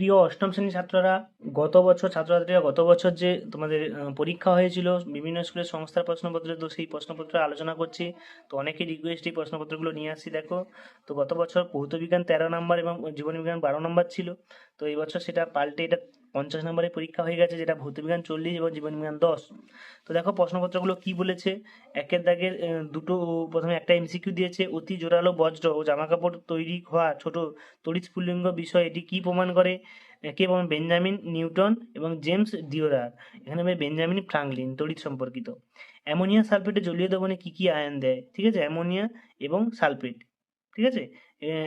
প্রিয় অষ্টম শ্রেণির ছাত্ররা, গত বছর ছাত্রছাত্রীরা গত বছর যে তোমাদের পরীক্ষা হয়েছিল, বিভিন্ন স্কুলের সংস্থার প্রশ্নপত্র, তো সেই প্রশ্নপত্র আলোচনা করছি। তো অনেকেই রিকোয়েস্ট এই প্রশ্নপত্রগুলো নিয়ে আসছি, দেখো। তো গত বছর ভৌত বিজ্ঞান তেরো নম্বর এবং জীবন বিজ্ঞান বারো নম্বর ছিল। তো এই বছর সেটা পাল্টে, এটা পঞ্চাশ নম্বরের পরীক্ষা হয়ে গেছে, যেটা ভৌত বিজ্ঞান চল্লিশ এবং জীবন বিজ্ঞান দশ। তো দেখো প্রশ্নপত্রগুলো কি বলেছে? একের দাগের দুটো প্রথমে একটা এমসিকিউ দিয়েছে, অতি জোরালো বজ্র ও জামাকাপড় তৈরি হওয়া ছোট তড়িৎ বিষয়, এটি কি প্রমাণ করে? কে প্রমাণ বেঞ্জামিন নিউটন এবং জেমস ডিওরার এখানে হবে বেঞ্জামিন ফ্রাঙ্কলিন, তড়িৎ সম্পর্কিত। অ্যামোনিয়া সালফেটে জলীয় দ্রবণে কি কি আয়ন দেয়? ঠিক আছে, অ্যামোনিয়া এবং সালফেট। ঠিক আছে?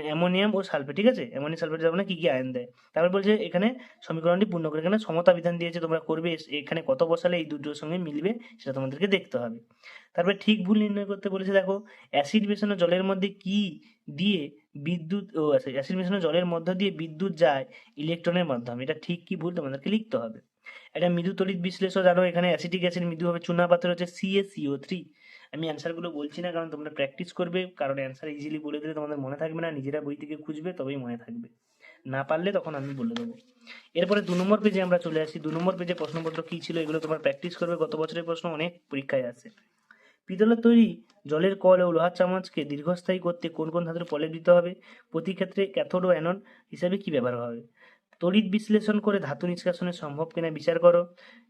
অ্যামোনিয়াম ও সালফেট, ঠিক আছে? অ্যামোনিয়াম, সালফেট দ্রবণে কি কি আয়ন দেয়? তারপর বলছে এখানে সমীকরণটি পূর্ণ করে, এখানে সমতা বিধান দিয়েছে, তোমরা করবে এখানে কত বসালে এই দুটোর সঙ্গে মিলবে, সেটা তোমাদেরকে দেখতে হবে। তারপরে ঠিক ভুল নির্ণয় করতে বলেছে, দেখো, অ্যাসিড মেশানো জলের মধ্যে কি দিয়ে বিদ্যুৎ, ও অ্যাসিড মেশানো জলের মধ্য দিয়ে বিদ্যুৎ যায় ইলেকট্রনের মাধ্যমে, এটা ঠিক কি ভুল তোমাদেরকে লিখতে হবে। এটা মৃদু তড়িৎ বিশ্লেষণ জানো এখানে অ্যাসিটিক অ্যাসিড মৃদু হবে। চুনা পাথর হচ্ছে সিএসিও থ্রি আমি অ্যান্সারগুলো বলছি না, কারণ তোমরা প্র্যাকটিস করবে, কারণ অ্যান্সার ইজিলি বলে দিলে তোমাদের মনে থাকবে না, নিজেরা বই থেকে খুঁজবে, তবেই মনে থাকবে। না পারলে তখন আমি বলে দেবো। এরপরে দু নম্বর পেজে আমরা চলে আসি। দু নম্বর পেজে প্রশ্নপত্র কী ছিল এগুলো তোমার প্র্যাকটিস করবে, গত বছরের প্রশ্ন অনেক পরীক্ষায় আসে। পিতলের তৈরি জলের কল ও লোহার চামচকে দীর্ঘস্থায়ী করতে কোন কোন ধাতুর প্রলেপ দিতে হবে? প্রতি ক্ষেত্রে ক্যাথোড ও অ্যানোড হিসাবে কি ব্যবহার হবে? তড়িৎ বিশ্লেষণ করে ধাতু নিষ্কাশনের সম্ভব কিনা বিচার করো।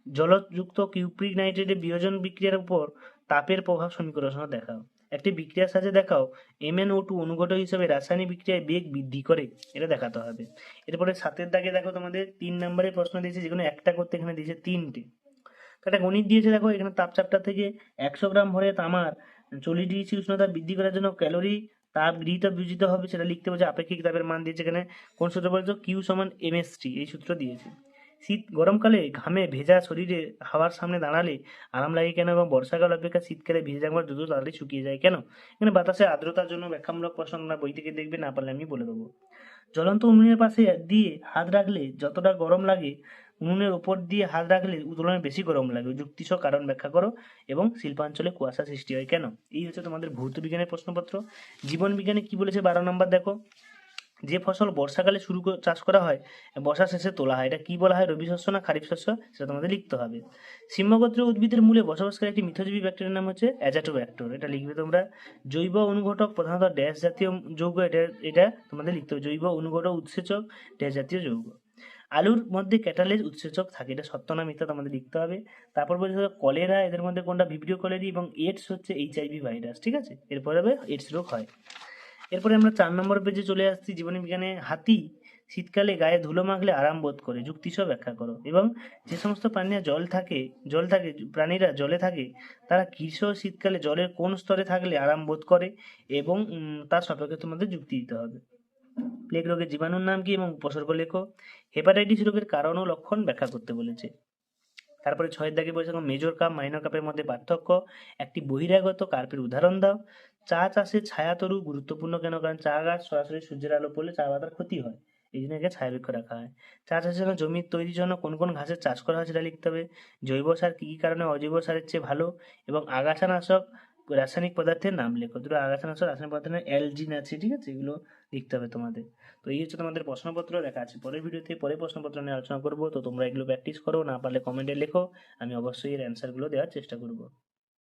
জলযুক্ত কিউপ্রিক নাইট্রেটের বিয়োজন বিক্রিয়ার উপর তাপের প্রভাব সমীকরণ দেখাও। একটি বিক্রিয়ার সাথে দেখাও এমএন ও টু অনুঘটক হিসেবে রাসায়নিক বিক্রিয়ায় বেগ বৃদ্ধি করে, এটা দেখাতে হবে। এরপরে সাতের দাগে দেখো তোমাদের, তিন নম্বরের প্রশ্ন দিয়েছে যেগুলো একটা করতে এখানে দিয়েছে তিনটে। একটা গণিত দিয়েছে দেখো, এখানে তাপচাপটা থেকে একশো গ্রাম ভরে তামার চল্লিশ ডিগ্রি উষ্ণতা বৃদ্ধি করার জন্য ক্যালোরি তাপ গৃহীত বিজিত হবে সেটা লিখতে বলছে আপেক্ষিক তাপের মান দিয়েছে এখানে কোন সূত্র বলছো? কিউ সমান এমএসটি এই সূত্র দিয়েছে। শীত গরমকালে ঘামে ভেজা শরীরে হাওয়ার সামনে দাঁড়ালে আরাম লাগে কেন এবং বর্ষাকাল অপেক্ষা শীতকালে ভিজে জামার দ্রুত তাড়াতাড়ি শুকিয়ে যায় কেন? এখানে বাতাসে আর্দ্রতার জন্য ব্যাখ্যামূলক প্রশ্ন তোমরা বই থেকে দেখবে না পারলে আমি বলে দেবো। জ্বলন্ত উনুনের পাশে দিয়ে হাত রাখলে যতটা গরম লাগে উনুনের ওপর দিয়ে হাত রাখলে তুলনায় বেশি গরম লাগে। যুক্তিসহ কারণ ব্যাখ্যা করো এবং শিল্পাঞ্চলে কুয়াশা সৃষ্টি হয় কেন? এই হচ্ছে তোমাদের ভৌত বিজ্ঞানের প্রশ্নপত্র। জীবন বিজ্ঞানে কি বলেছে? বারো নম্বর দেখো। যে ফসল বর্ষাকালে শুরু চাষ করা হয়, বর্ষা শেষে তোলা হয়। এটা কি বলা হয়? রবি শস্য না খারিফ শস্য? সেটা তোমাদের লিখতে হবে। সিম্হগোত্র উদ্ভিদের মূলে বসবাসকারী একটি মিথজীবী ব্যাকটেরিয়ার নাম হচ্ছে অ্যাজাটোব্যাক্টর। এটা লিখবে তোমরা। জৈব অনুঘটক প্রধানত ড্যাশ জাতীয় যৌগ। এটা এটা তোমাদের লিখতে হবে। জৈব অনুঘটক উৎসেচক ড্যাশ জাতীয় যৌগ। আলুর মধ্যে ক্যাটালেজ উৎসেচক থাকে, এটা সত্য না মিথ্যা তোমাদের লিখতে হবে। তারপর বলছে কলেরা এদের মধ্যে কোনটা? ভিব্রিও কলেরি এবং এইডস হচ্ছে এইচআইভি ভাইরাস, ঠিক আছে? এরপরে হবে এইডস রোগ হয়। এরপরে আমরা চার নম্বর পেজে চলে আসছি, জীবন বিজ্ঞানে হাতি শীতকালে গায়ে ধুলো মাখলে আরাম বোধ করে যুক্তিসহ ব্যাখ্যা করো। এবং যে সমস্ত প্রাণীরা জল থাকে জল থাকে, প্রাণীরা জলে থাকে, তারা গ্রীষ্ম শীতকালে জলের কোন স্তরে থাকলে আরাম বোধ করে এবং তার সপক্ষে তোমাদের যুক্তি দিতে হবে। প্লেগ রোগের জীবাণুর নাম কি এবং উপসর্গ লেখো? হেপাটাইটিস রোগের কারণ ও লক্ষণ ব্যাখ্যা করতে বলেছে। তারপরে ছয়ের দাগে বলেছে মেজর কাপ মাইনর কাপের মধ্যে পার্থক্য। একটি বহিরাগত কার্পের উদাহরণ দাও। চা চাষে ছায়া তরু গুরুত্বপূর্ণ কেন? কারণ চা গাছ সরাসরি সূর্যের আলো পড়লে চা পাতার ক্ষতি হয়। এই জন্য একে ছায়াবৃক্ষ রাখা হয়। চা চাষের জন্য জমি তৈরির জন্য কোন কোন ঘাসের চাষ করা হয় সেটা লিখতে হবে। জৈব সার কী কী কারণে অজৈব সারের চেয়ে ভালো এবং আগাছানাশক রাসায়নিক পদার্থের নাম লেখো। দুটো আগাছানাশক রাসায়নিক পদার্থের অ্যালজিন আছে, ঠিক আছে? এগুলো লিখতে হবে তোমাদের। তো এই হচ্ছে তোমাদের প্রশ্নপত্র, দেখা আছে পরের ভিডিওতে। পরে প্রশ্নপত্র নিয়ে আলোচনা করব। তো তোমরা এগুলো প্র্যাকটিস করো, না পারলে কমেন্টে লেখো। আমি অবশ্যই এর অ্যান্সারগুলো দেওয়ার চেষ্টা করব।